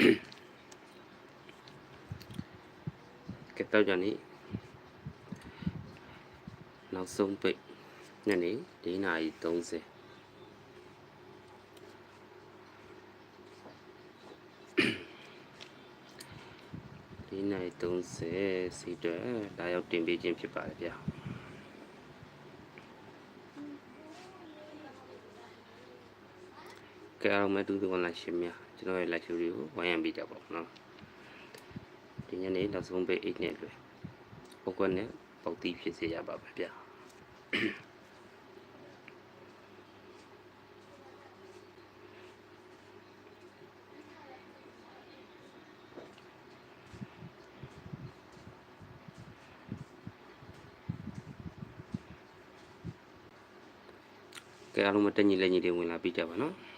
ကဲတော့ကြနေနောက်ဆုံးပိတ်ညနေ4နာရီ30ဒီနိုင်30စီတွဲလာရောက်တင်ပေးခြင်းဖြစ်ပါတယ်ဗျာ အားလုံးပဲတူတူကလာရှင်များကျွန်တော်ရဲ့ live show တွေကိုဝိုင်းရံပေးကြပါဦးနော်ဒီညနေနောက်ဆုံးပိတ်8နဲ့လွယ်ပုတ်ကွက်နဲ့ပေါက်တီးဖြစ်စေရပါပဲဗျာကဲအားလုံးမတက်ညီလက်ညီတွေဝင်လာပြီးကြပါနော်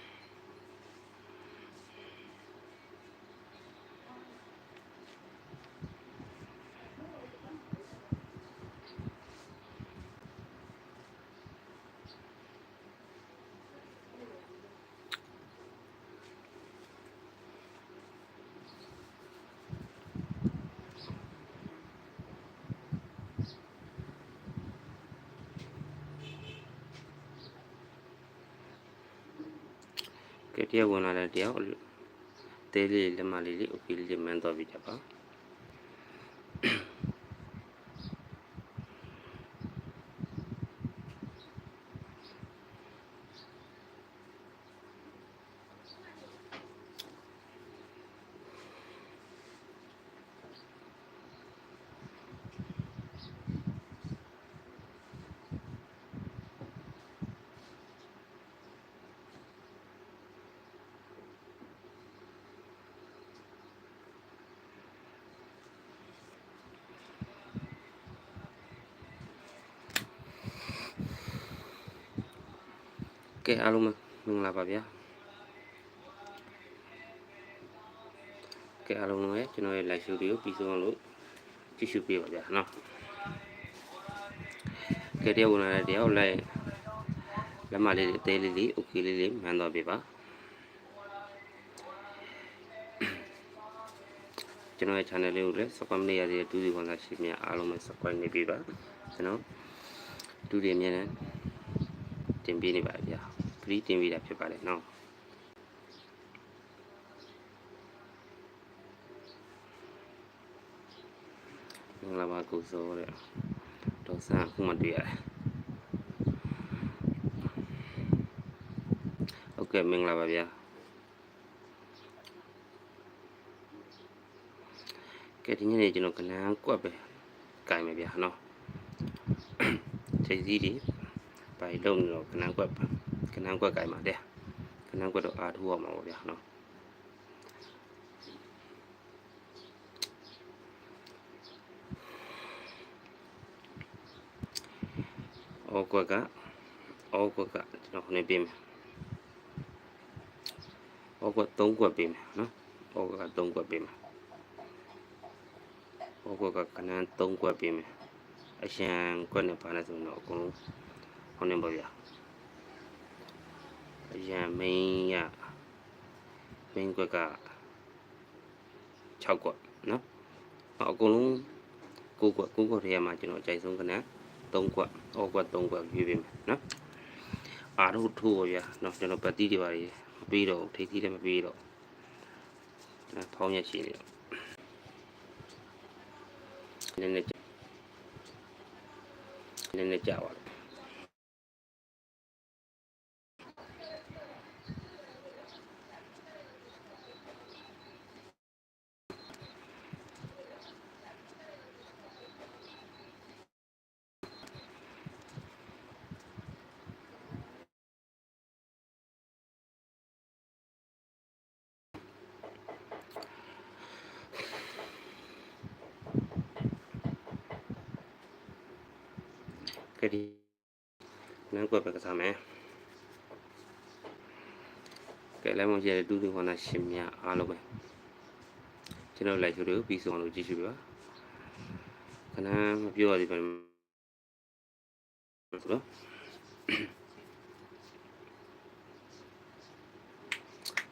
ကဲတရားဝင်လာတဲ့တရားသေးလေးလက်မလေးလေးအုပ်ကြီးလေးမှန်းသွားပြီးကြပါ အားလုံးမင်္ဂလာပါဗျာကဲအားလုံးလည်းကျွန်တော်ရဲ့ live show တွေကိုပြီးဆုံးလို့ကြည့်ရှုပေးပါဗျာနော်ကဲတရားဝင်လာတဲ့တရားကိုလိုက်လက်မလေးလေးအသေးလေးလေး okay လေးလေးမှန်းသွားပေးပါကျွန်တော်ရဲ့ channel လေးကိုလည်း subscribe နေရတဲ့ဒူးဒီဝန်လာရှိမြအားလုံးပဲ subscribe နေပေးပါကျွန်တော်ဒူးဒီအမြဲတမ်းတင်ပေးနေပါဗျာ free တင်ပေးတာဖြစ်ပါတယ်နော်မင်္ဂလာပါကိုစောတဲ့ဒေါက်ဆန်အခုမှတွေ့ရတယ်ဟုတ်ကဲ့မင်္ဂလာပါဗျာကဲဒီညနေကျွန်တော်ကနန်းကွက်ပဲကြိုင်မယ်ဗျာနော်ချိန်စည်းတွေဘာလုံးနေတော့ကနန်းကွက်က နန်းကွက်ကြိုင်ပါတဲ့ကနန်းကွက်တော့အားထိုးရမှာပါဗျာနော်အော်ကွက်ကအော်ကွက်ကကျွန်တော်ခနေပေးမယ်အော်ကွက်၃ကွက်ပေးမယ်နော်အော်ကွက်က၃ကွက်ပေးမယ်အော်ကွက်ကကနန်း၃ကွက်ပေးမယ်အရှံကွက်နဲ့ပါနေဆိုတော့အကုန်လုံးဟောနေပါဗျာ အရန်မင်းရမင်းကွက်က6ကွက်နော်အကုန်လုံး9ကွက်9ကွက်ထဲမှာကျွန်တော်အကြိုက်ဆုံးကနန်း3ကွက်အော်ကွက်3ကွက်ရွေးပေးမယ်နော်အားထုတ်ထိုးပါဗျာနော်ကျွန်တော်ပတ်တီးတွေပါလေမပြီးတော့ထိတ်သီးလည်းမပြီးတော့နော်ဖောင်းရရှိနေတော့နည်းနည်းနည်းနည်းကြာပါလား ကဲဒီနန်းကွက်ပဲကစားမယ်ကဲလည်းမကြည့်ရတဲ့တူတူဟောနာရှင်များအားလုံးပဲကျွန်တော်လိုက်ချိုးတွေကိုပြီးဆုံးလို့ကြည့်ရှုပါခဏမပြောရသေးပါဘူးဆိုတော့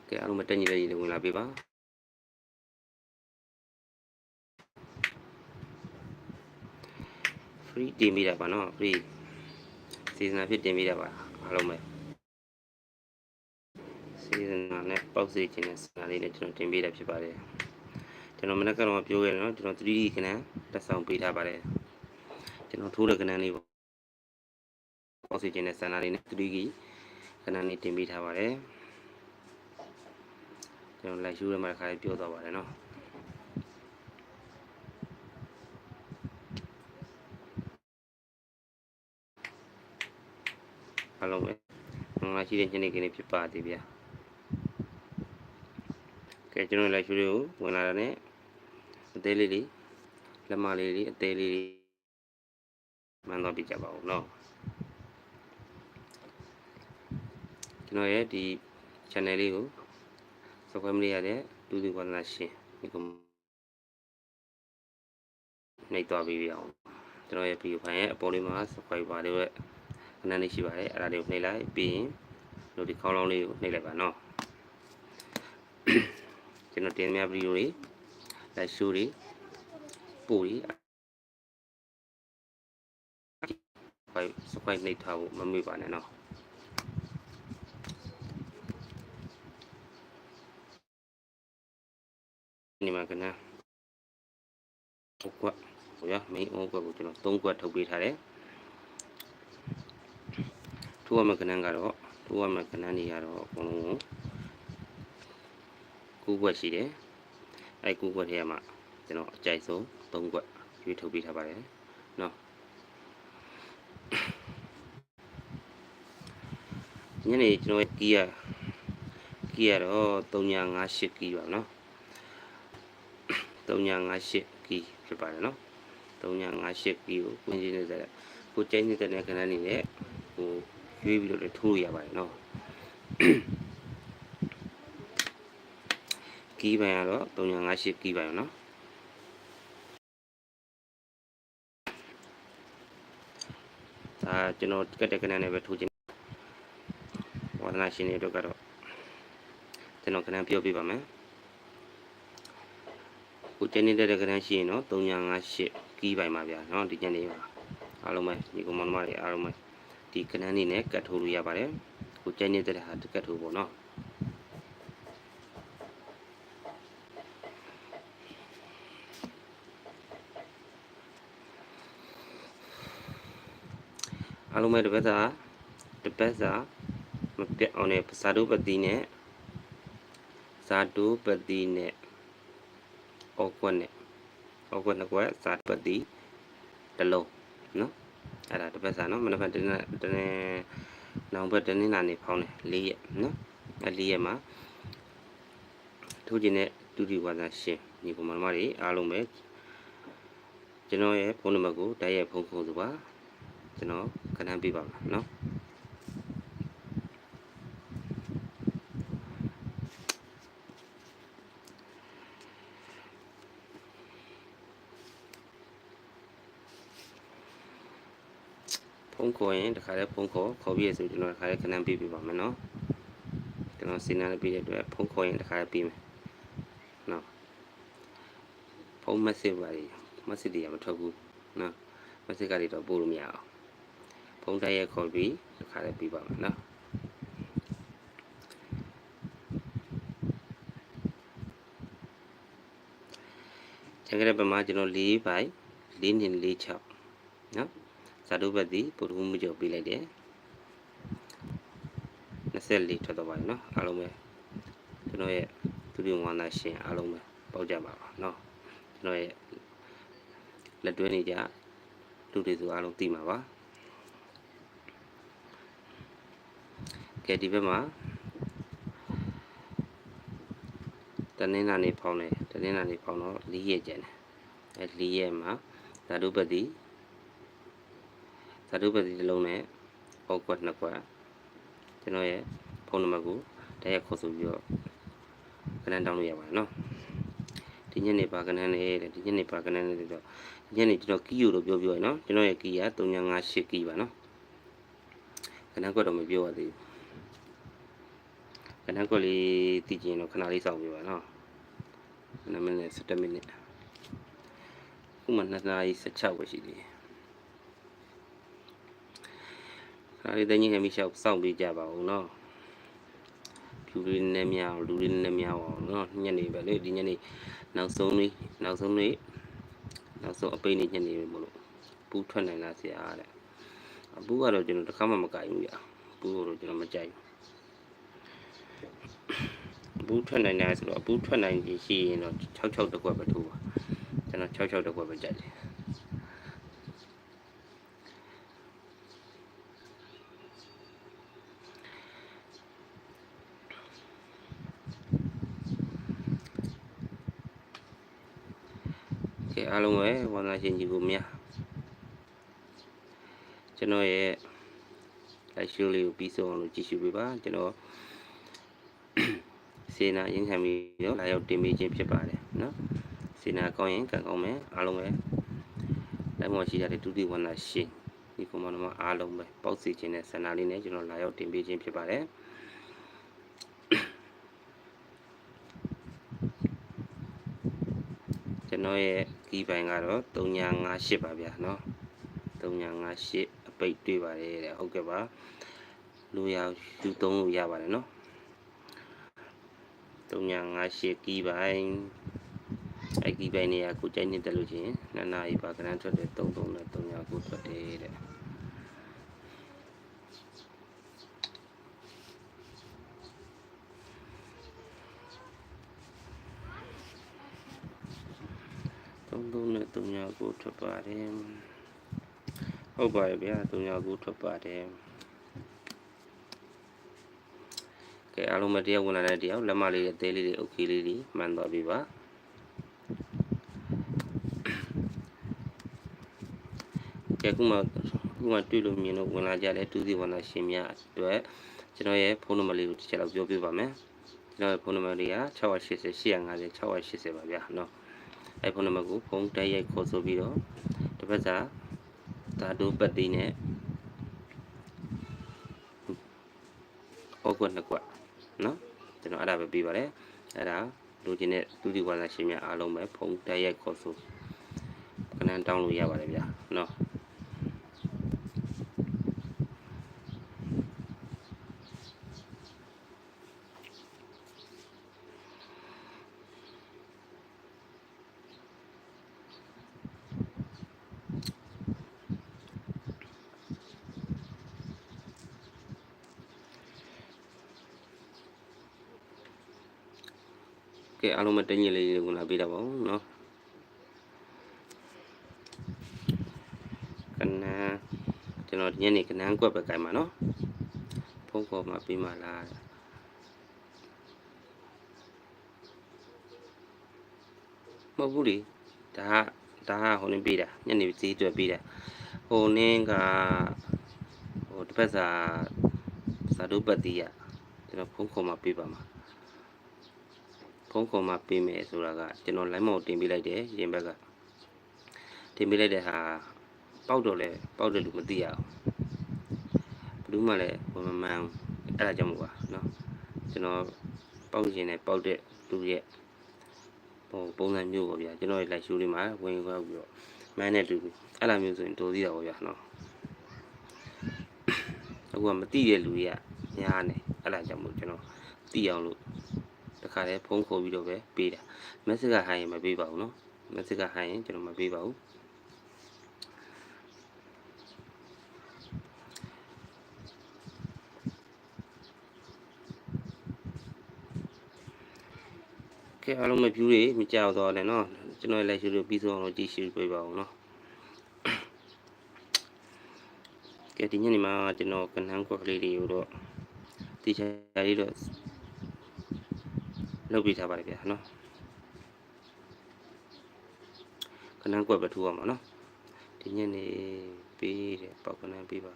ကဲအားလုံးမတက်ညီတဲ့ညီတွေဝင်လာပေးပါ free တင်ပေးတာပါနော် free စီဇန်ဖြစ်တင်ပေးတာပါအားလုံးပဲစီဇန်နဲ့ပေါက်စေခြင်းနဲ့စနာလေးနဲ့ကျွန်တော်တင်ပေးတာဖြစ်ပါတယ်ကျွန်တော်မနေ့ကတော့ပြောခဲ့တယ်နော်ကျွန်တော် 3D ခဏတက်ဆောင်ပေးထားပါတယ်ကျွန်တော်ထိုးတဲ့ခဏလေးပေါ့ပေါက်စေခြင်းနဲ့စနာလေးနဲ့ 3D ခဏလေးတင်ပေးထားပါတယ်ကျွန်တော်လိုက်ရှူးရမှာတစ်ခါလေးပြောသွားပါတယ်နော် အားလုံးပဲမင်္ဂလာ ရှိတဲ့ညနေခင်းလေးဖြစ်ပါသေးဗျာကဲကျွန်တော်လိုက်ရှုလေးကိုဝင်လာတာနဲ့အသေးလေးလေးလက်မလေးလေးအသေးလေးလေးမှန်တော့ပြကြပါဦးเนาะကျွန်တော်ရဲ့ဒီ channel လေးကို subscribe မလုပ်ရတဲ့ဒူးဒူဝါဒနာရှင်ဒီကုနှိပ်သွားပြီးပြအောင်ကျွန်တော်ရဲ့ video file ရဲ့အပေါ်လေးမှာ subscribe ပါလေးရဲ့ခဏလေးရှိပါတယ်အဲ့ဒါလေးကိုနှိပ်လိုက်ပြီးရင် တို့ဒီခေါင်းလောင်းလေးကိုနှိပ်လိုက်ပါနော်ကျွန်တော်တင်ပြဗီဒီယိုတွေလက်ရှိုးတွေပို့တွေဘိုင်စပိုက်နှိပ်ထားဖို့မမေ့ပါနဲ့နော်ဒီမှာကနဟုတ်ကွဟိုရမင်းဟုတ်ကွကိုကျွန်တော်၃ကွထုတ်ပေးထားတယ်ထိုးရမယ့်ကဏ္ဍကတော့ ပို့ရမယ့်ခဏနေရတော့အကုန်လုံးကို9ခွက်ရှိတယ်အဲ့9ခွက်ထဲမှာကျွန်တော်အကြိုက်ဆုံး3ခွက်ရွေးထုတ်ပေးထားပါတယ်နော်ညနေကျွန်တော်ကီးရကီးရတော့3958ကီးပါနော်3958ကီးဖြစ်ပါတယ်နော်3958ကီးကိုကိုင်းချင်းနေတဲ့ကိုကျိုင်းနေတဲ့ခဏနေနဲ့ဟို ရွေးပြီးတော့လည်းထိုးလို့ရပါတယ်နော်ကီးပိုင်းကတော့358ကီးပိုင်းနော်ဒါကျွန်တော်ကတ်တဲ့ကနန်းနဲ့ပဲထိုးခြင်းဝါဒနာရှင်တွေတို့ကတော့ကျွန်တော်ကနန်းပြောပြပါမယ်ကိုကျင်းနေတဲ့ကနန်းရှိရင်တော့358ကီးပိုင်းပါဗျာနော်ဒီညနေပါအားလုံးပဲဒီကောင်မတွေအားလုံးပဲ ဒီကနန်းနေနဲ့ကတ်ထိုးလို့ရပါတယ်ကိုကျင်းနေတဲ့ဟာကတ်ထိုးပေါ့နော်အားလုံးပဲတစ်ပတ်စာတစ်ပတ်စာမပြတ်အောင်နဲ့ဇာတုပတိနဲ့ဇာတုပတိနဲ့ဩကွက်နဲ့ဩကွက်နှစ်ကွက်ဇာတုပတိတစ်လုံးနော် အဲ့ဒါတစ်ပတ်စာနော်မနေ့ကတနေ့တနေ့နောက်ဘက်တနေ့နာနေဖောင်းတယ်၄ရက်နော်အဲ့၄ရက်မှာထိုးခြင်းနဲ့ဒုတိယဝါဒရှင်ညီကောင်မတွေအားလုံးပဲကျွန်တော်ရဲ့ဖုန်းနံပါတ်ကိုတိုက်ရိုက်ဖုန်းခေါ်သူပါကျွန်တော်ခဏပြပါမယ်နော်ဖုန်း ခေါ်ရင်တခါလဲဖုန်းခေါ်ခေါ်ပြီးရဆိုကျွန်တော်တခါလဲခဏပြပြပါမယ်နော်ကျွန်တော်စီနာလေးပြတဲ့အတွက်ဖုန်းခေါ်ရင်တခါလဲပြမယ်နော်ဖုန်းမက်ဆေ့ပါလေမက်ဆေ့တွေကမထွက်ဘူးနော်မက်ဆေ့ကတွေတော့ပို့လို့မရအောင်ဖုန်းတိုက်ရိုက်ခေါ်ပြီးတခါလဲပြပါမယ်နော်ကျန်ကြတဲ့ပမာကျွန်တော်၄ပိုင်၄နှစ်၄6နော် ဇာတုဘတ်ဒီပုထုမှုကြောပေးလိုက်တယ်24ထွက်တော့ပါတယ်နော်အားလုံးပဲကျွန်တော်ရဲ့သူတို့ဝါနာရှင်အားလုံးပဲပေါက်ကြပါပါနော်ကျွန်တော်ရဲ့လက်တွဲနေကြလူတွေဆိုအားလုံးသိမှာပါကဲဒီဘက်မှာတနင်္လာနေ့ဖောင်းတယ်တနင်္လာနေ့ဖောင်းတော့၄ရက်ကျန်တယ်အဲ၄ရက်မှာဇာတုပတိ ဇာတုပတိတစ်လုံးနဲ့ဟောကွက်နှစ်ကွက်ကျွန်တော်ရဲ့ဖုန်းနံပါတ်ကိုတရက်ခေါ်ဆိုပြီးတော့ကနန်းတောင်းလို့ရပါတယ်နော်ဒီညနေပါကနန်းလေးတဲ့ဒီညနေပါကနန်းလေးတော့ဒီညနေကျွန်တော်ကီးယူလို့ပြောပြောရနော်ကျွန်တော်ရဲ့ကီးက3958ကီးပါနော်ကနန်းကွက်တော့မပြောရသေးဘူးကနန်းကွက်လေးတည်ကျင်တော့ခဏလေးစောင့်ပြပါနော်9မိနစ်17မိနစ်ခုမှ2နာရီ16ပဲရှိသေးတယ် ဒါလေးတင်းကြီးခင်ပြီးရှောက်စောင့်ပေးကြပါဦးနော်ဖြူလေးနည်းများအောင်လူလေးနည်းများအောင်နော်ညနေပဲလေဒီညနေနောက်ဆုံးလေးနောက်ဆုံးလေးနောက်ဆုံးအပိတ်နေညနေပဲမလို့ပူးထွက်နိုင်လားဆရာတဲ့အပူကတော့ကျွန်တော်တစ်ခါမှမကြိုက်ဘူးဗျပူးတော့ကျွန်တော်မကြိုက်ဘူးအပူးထွက်နိုင်တယ်ဆိုတော့အပူးထွက်နိုင်ကြီးရှိရင်တော့66တစ်ခွက်ပဲထိုးပါကျွန်တော်66တစ်ခွက်ပဲကြိုက်တယ် ကဲ အားလုံးပဲဝန္ဒရှင်ကြီးကိုမြတ်ကျွန်တော်ရဲ့ live show လေးကိုပြီးဆုံးအောင်လို့ကြည့်ရှုပေးပါကျွန်တော်စေနာရင်းခံပြီးတော့လာရောက်တင်ပေးခြင်းဖြစ်ပါတယ်နော်စေနာကောင်းရင်ကံကောင်းမယ်အားလုံးပဲလိုက်မော်ရှိတဲ့ဒုတိယဝန္ဒရှင်ဒီကောင်မတော်အားလုံးပဲပေါက်စီခြင်းနဲ့ဆန္ဒလေးနဲ့ကျွန်တော်လာရောက်တင်ပေးခြင်းဖြစ်ပါတယ်ကျွန်တော်ရဲ့ ကီးပိုင်းကတော့3958ပါဗျာနော်3958အပိတ်တွေ့ပါတယ်တဲ့ဟုတ်ကဲ့ပါလူရယူသုံးလို့ရပါတယ်နော်3958ကီးပိုင်းအဲ့ကီးပိုင်းနေရာကိုကြိုက်နေတယ်လို့ချင်းနာနာရီပါကရန်ထွက်တယ်33နဲ့39ထွက်တယ်တဲ့ 33နဲ့39ထွက်ပါတယ်ဟုတ်ပါရဲ့ဗျာ39ထွက်ပါတယ်ကဲအားလုံးမတရားဝင်လာတဲ့တရားလက်မလေးတွေအသေးလေးတွေအုတ်ခီးလေးတွေမှန်သွားပြီပါကဲခုမှခုမှတွေ့လို့မြင်လို့ဝင်လာကြတဲ့တူစီဝနာရှင်များအတွက်ကျွန်တော်ရဲ့ဖုန်းနံပါတ်လေးကိုတစ်ချက်လောက်ပြောပြပါမယ်ကျွန်တော်ရဲ့ဖုန်းနံပါတ်လေးက680 850 680ပါဗျာနော် အဲ့ဖုန်းနံပါတ်ကိုဖုန်းတိုက်ရိုက်ခေါ်ဆိုပြီးတော့တစ်ပတ်စာဓာတုပတ်တိနဲ့ဩကွက်နှစ်ကွက်နော်ကျွန်တော်အဲ့ဒါပဲပြီးပါတယ်အဲ့ဒါလူချင်းတဲ့သူဒီဝါစာရှင်များအားလုံးပဲဖုန်းတိုက်ရိုက်ခေါ်ဆိုခဏတောင်းလို့ရပါတယ်ဗျာနော် ကဲ အားလုံးမတညစ်လေးတွေကိုလာပေးတော့ပါဦးနော်ကနန်းကျွန်တော်ဒီညနေကနန်းကွက်ပဲကြိုင်ပါနော်ဖုန်းခေါ်မှပြီးမှလားမဟုတ်ဘူးလေဒါကဒါကဟိုနေပြီးတာညနေဈေးတွေ့ပြီးတာဟိုနင်းကဟိုတစ်ဖက်စာစာတုပတ်တီးရကျွန်တော်ဖုန်းခေါ်မှပြီးပါမှာ ဖုန်းခေါ်မှပေးမယ်ဆိုတာကကျွန်တော် line မောက်တင်ပေးလိုက်တယ်ရင်ဘက်ကတင်ပေးလိုက်တဲ့ဟာပေါက်တော့လဲပေါက်တယ်လို့မသိရအောင်ဘယ်သူမှလည်းဘမမှန်အဲ့ဒါကြောင့်မို့ပါเนาะကျွန်တော်ပေါက်ရင်လည်းပေါက်တဲ့လူရဲ့ဟိုပုံစံမျိုးပေါ့ဗျာကျွန်တော်ရဲ့ live show လေးမှာဝင်ရောက်ပြီးတော့မန်းနဲ့တူအဲ့လိုမျိုးဆိုရင်တော်သေးတာပေါ့ဗျာเนาะအခုကမသိတဲ့လူတွေကများနေအဲ့ဒါကြောင့်မို့ကျွန်တော်သိအောင်လို့ တခါတည်းဖုန်းခေါ်ပြီးတော့ပဲပေးတာမက်ဆေ့ကဟိုင်းရင်မပေးပါဘူးเนาะမက်ဆေ့ကဟိုင်းရင်ကျွန်တော်မပေးပါဘူးကဲအားလုံးမဖြူတွေမကြောက်တော့လည်းเนาะကျွန်တော်လည်းရှိလို့ပြီးဆုံးအောင်ကြည့်ရှုပေးပါဦးเนาะကဲဒီညနေမှာကျွန်တော်ကနန်းကွက်ကလေးတွေကိုတော့တီချာလေးတော့ လုပ်ပေးထားပါတယ်ဗျာနော်ခဏကွက်ပဲထူရမှာနော်ဒီညနေပေးတယ်ပေါက်ကနန်းပေးပါ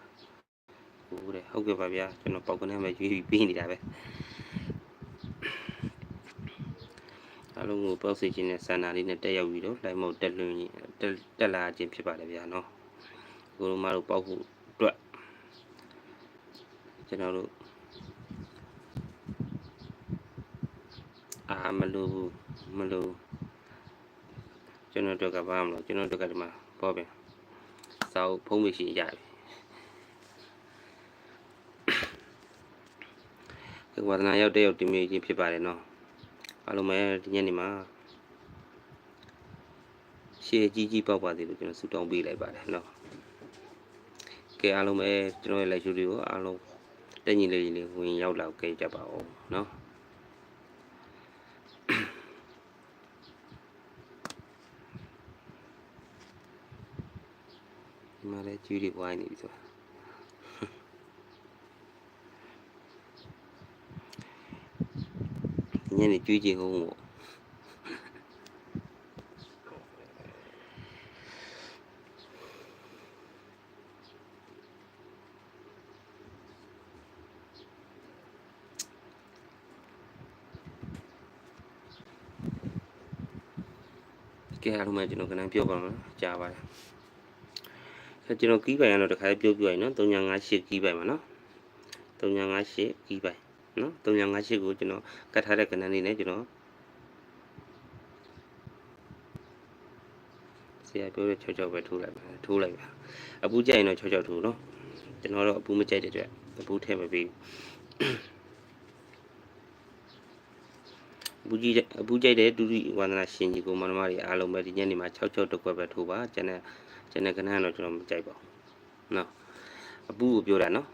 ဟုတ်တယ်ဟုတ်ကဲ့ပါဗျာကျွန်တော်ပေါက်ကနန်းပဲရွေးပြီးပေးနေတာပဲအားလုံးကိုပေါက်စီခြင်းနဲ့ဆန္ဒလေးနဲ့တက်ရောက်ပြီးတော့လိုက်မောက်တက်လွင်တက်တက်လာခြင်းဖြစ်ပါတယ်ဗျာနော်ကိုလိုမတို့ပေါက်ဖို့အတွက်ကျွန်တော်တို့ အာမလို့ဘူးမလို့ကျွန်တော်တို့ကဘာမလို့ကျွန်တော်တို့ကဒီမှာပေါ့ဗျာစာအုပ်ဖုံးမရှိရပြီဝါဒနာရောက်တဲ့ရောက်တင်မြင့်ချင်းဖြစ်ပါတယ်နော်အားလုံးပဲဒီညနေမှာရှေ့ကြီးကြီးပေါက်ပါသေးလို့ကျွန်တော်ဆုတောင်းပေးလိုက်ပါတယ်နော်ကဲအားလုံးပဲကျွန်တော်ရဲ့လက်ရှုတွေကိုအားလုံးတက်ညီလေးလေးဝင်ရောက်လာခဲ့ကြပါဦးနော်ဒီမှာ လည်းကျူးတွေဝိုင်းနေပြီဆိုတာညနေကြွေးကြည့်ဟုတ်မို့ကဲအားလုံးပဲကျွန်တော်ကနန်းပြောပါမယ်ကြားပါတယ်ဆ က်ကျွန်တော်ကီးပိုင်ကတော့တခါပြောပြရရင်နော်3958ကီးပိုင်ပါနော်3958ကီးပိုင်နော်3958ကိုကျွန်တော်ကတ်ထားတဲ့ကနန်းလေးနဲ့ကျွန်တော်ဆရာပြောတဲ့6 6ပဲထိုးလိုက်ပါထိုးလိုက်ပါအပူကြိုက်ရင်တော့6 6ထိုးနော်ကျွန်တော်တော့အပူမကြိုက်တဲ့အတွက်အပူထည့်မပေးဘူး အပူကြီးအပူကြိုက်တဲ့ဒုတိဝန္ဒနာရှင်ကြီးကိုမန္တမတွေအားလုံးပဲဒီညနေမှာ6 6တစ်ခွက်ပဲထိုးပါကျန်တဲ့ကျန်တဲ့ကနန်းတော့ကျွန်တော်မကြိုက်ပါဘူးနော်အပူကိုပြောတာနော်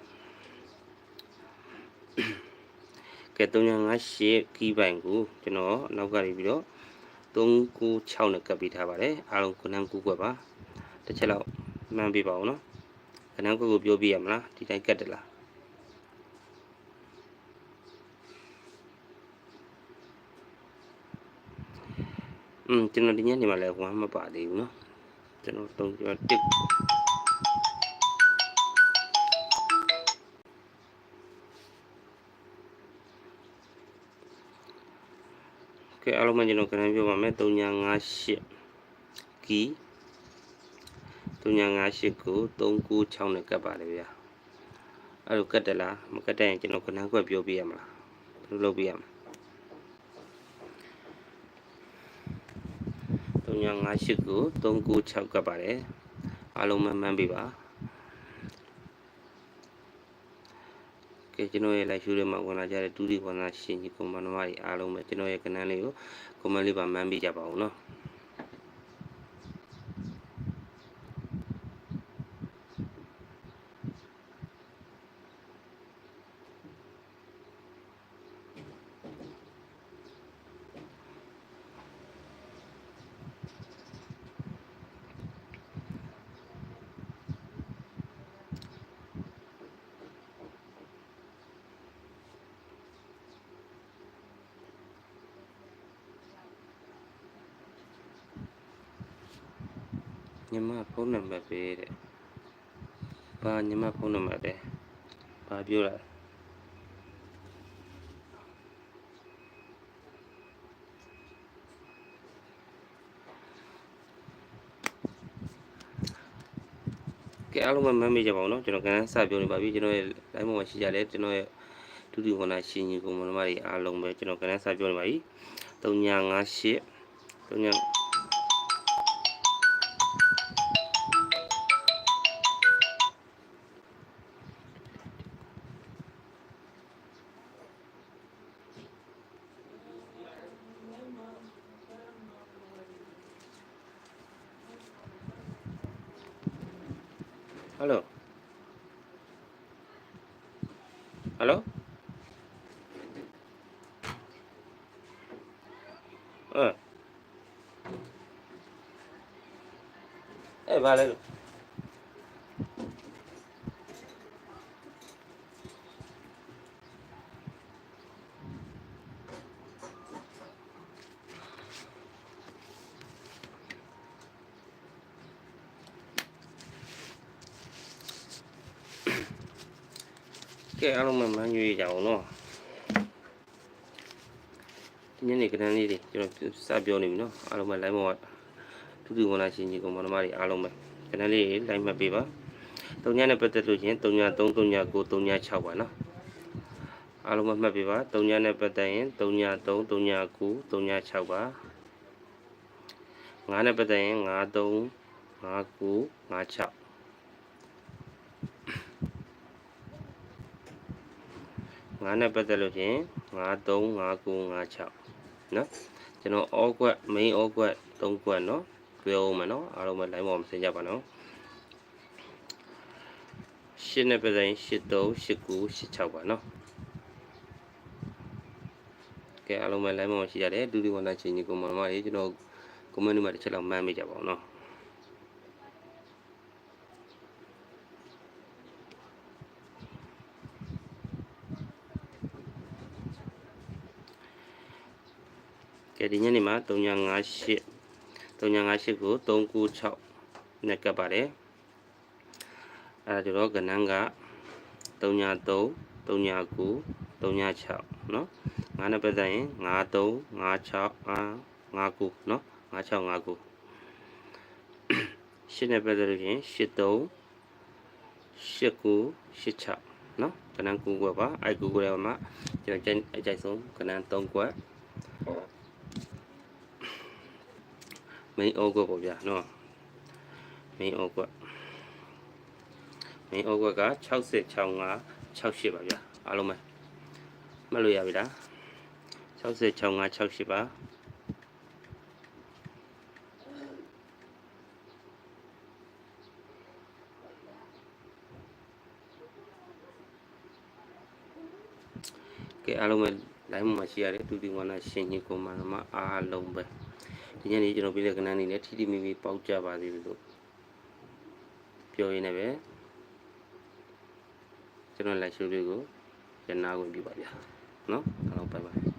ကဲ358ကီးပိုင်ကိုကျွန်တော်နောက်ကနေပြီးတော့396နဲ့ကပ်ပေးထားပါတယ်အားလုံးကနန်းကူကွက်ပါတစ်ချက်လောက်မှန်းပေးပါဦးနော်ကနန်းကွက်ကိုပြောပြရမလားဒီတိုင်းကတ်တယ်လား อืมကျွန်တော်ဒီညနေမှာလည်းဝမ်းမပါသေးဘူးเนาะကျွန်တော်တုံးကျွန်တော်တစ်ကဲအားလုံးပဲကျွန်တော်ကနန်းပြောပါမယ်358ကီ358ကို396နဲ့ကပ်ပါတယ်ဗျာအဲ့လိုကတ်တယ်လားမကတ်တဲ့ရင်ကျွန်တော်ကနန်းကွက်ပြောပြရမလားဘယ်လိုလုပ်ပြရမလဲ 358ကို396ကပ်ပါတယ်အားလုံးမှန်မှန်ပြီပါကဲကျွန်တော်ရဲ့ live show တွေမှာဝင်လာကြတဲ့ဒူးဒီဝန်သားရှင်ကြီးကွန်မန်နမတွေအားလုံးပဲကျွန်တော်ရဲ့ကနန်းလေးကို comment လေးပါမှန်းပေးကြပါဦးနော် ညီမဖုန်းနံပါတ်ပေးတဲ့ဘာညီမဖုန်းနံပါတ်လဲဘာပြောလဲကဲအားလုံးပဲမမ်းမိကြပါဦးเนาะကျွန်တော်ကန်းစပြောနေပါပြီကျွန်တော်ရဲ့ live မှာရှိကြတယ်ကျွန်တော်ရဲ့ဒုတိယဝန်သားရှင်ကြီးကိုမနမတွေအားလုံးပဲကျွန်တော်ကန်းစပြောနေပါပြီ3958 39 အဲဘာလဲလို့ကဲအားလုံးမမှန်းရွေးကြအောင်နော်ဒီညနေကနန်းလေးတွေကျွန် တော်စပြောနေပြီနော်အားလုံးမ live မှာတူတူဝန်လာရှင်ကြီးကောင်မတော်မတွေအားလုံးပဲကနန်းလေး live မှတ်ပေးပါတုံညနဲ့ပတ်သက်လို့ချင်း3ည3 3ည9 3ည6ပါနော်အားလုံးမမှတ်ပေးပါ3ညနဲ့ပတ်သက်ရင်3ည3 3ည9 3ည6ပါ9နဲ့ပတ်သက်ရင်9 3 5 9 5 6 9နဲ့ပတ်သက်လို့ရှင်9 3 5 9 5 6နော်ကျွန်တော်အောကွက် main အောကွက်3ကွက်နော် ပြောအောင်မယ်နော်အားလုံးပဲ line ပေါ်မှာဆင်ကြပါနော်8နဲ့ပတ်သက်ရင်8 3 8 9 8 6ပါနော်ကဲအားလုံးပဲ line ပေါ်မှာရှိရတယ်ဒုတိယဝန်ထမ်းချင်းကြီးကိုမမလေးကျွန်တော် comment တွေမှာတစ်ချက်လောက်မှန်းမိကြပါအောင်နော်ကဲဒီညနေမှာ3958 3958ကို396နဲ့ကပ်ပါတယ်အဲဒါကြတော့ကဏ္ဍက33 39 39 เนาะငါးနဲ့ပတ်သက်ရင်53 56 59เนาะ5659ရှင်းနဲ့ပတ်သက်လို့ရှင်83 89 86เนาะကဏ္ဍ9ကွက်ပါအဲ9ကွက်မှာကျွန်တော်အကြိုက်ဆုံးကဏ္ဍ3ကွက် main ဩကွက်ပေါ့ဗျာနော် main ဩကွက် main ဩကွက်က6065 68ပါဗျာအားလုံးပဲမှတ်လို့ရပြီလား6065 68ပါကဲအားလုံးပဲ line မှာရှိရတဲ့တူတီဝနာရှင်ကြီးကိုမှမအားလုံးပဲ ဒီညနေကျွန်တော်ပြတဲ့ကဏ္ဍနေနဲ့ထိထိမိမိပေါက်ကြပါသေးလို့ပြောရင်းနဲ့ပဲကျွန်တော် live show လေးကိုရနာခွင့်ပြုပါဗျာနော်အားလုံးဘိုင်ဘိုင်